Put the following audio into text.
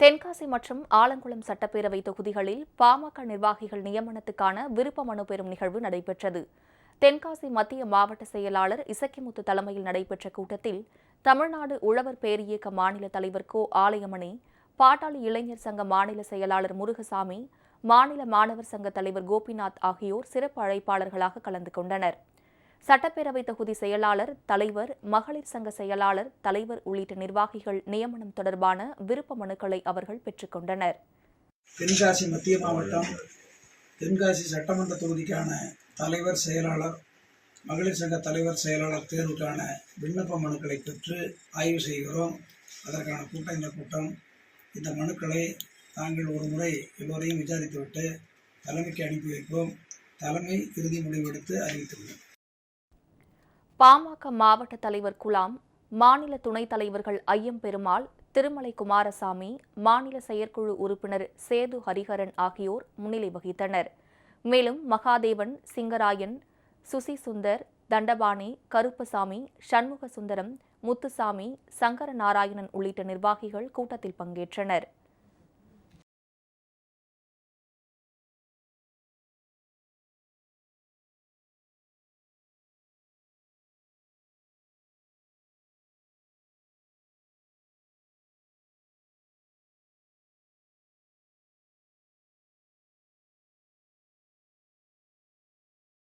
தென்காசி மற்றும் ஆலங்குளம் சட்டப்பேரவை தொகுதிகளில் பாமக நிர்வாகிகள் நியமனத்துக்கான விருப்ப மனு பெறும் நிகழ்வு நடைபெற்றது. தென்காசி மத்திய மாவட்ட செயலாளர் இசக்கிமுத்து தலைமையில் நடைபெற்ற கூட்டத்தில் தமிழ்நாடு உழவர் பேரியக்க மாநில தலைவர் கோ. ஆலயமணி பாட்டாளி இளைஞர் சங்க மாநில செயலாளர் முருகசாமி மாநில மாணவர் சங்க தலைவர் கோபிநாத் ஆகியோர் சிறப்பு அழைப்பாளர்களாக கலந்து கொண்டனர். சட்டப்பேரவை தொகுதி செயலாளர் தலைவர் மகளிர் சங்க செயலாளர் தலைவர் உள்ளிட்ட நிர்வாகிகள் நியமனம் தொடர்பான விருப்ப மனுக்களை அவர்கள் பெற்றுக்கொண்டனர் தென்காசி மத்திய மாவட்டம் தென்காசி சட்டமன்ற தொகுதிக்கான தலைவர் செயலாளர் மகளிர் சங்க தலைவர் செயலாளர் தேர்வுக்கான விண்ணப்ப மனுக்களை பெற்று ஆய்வு செய்கிறோம். அதற்கான கூட்டம் இந்த கூட்டம். இந்த மனுக்களை நாங்கள் ஒரு முறை எல்லோரையும் விசாரித்துவிட்டு தலைமைக்கு அனுப்பி வைப்போம். தலைமை இறுதி முடிவெடுத்து அறிவித்துள்ளோம் பாமக மாவட்ட தலைவர் குலாம் மாநில துணைத் தலைவர்கள் ஐயம் பெருமாள் திருமலை குமாரசாமி மாநில செயற்குழு உறுப்பினர் சேது ஹரிஹரன் ஆகியோர் முன்னிலை வகித்தனர். மேலும் மகாதேவன் சிங்கராயன் சுசி சுந்தர் தண்டபாணி கருப்பசாமி சண்முக சுந்தரம் முத்துசாமி சங்கர நாராயணன் உள்ளிட்ட நிர்வாகிகள் கூட்டத்தில் பங்கேற்றனர்.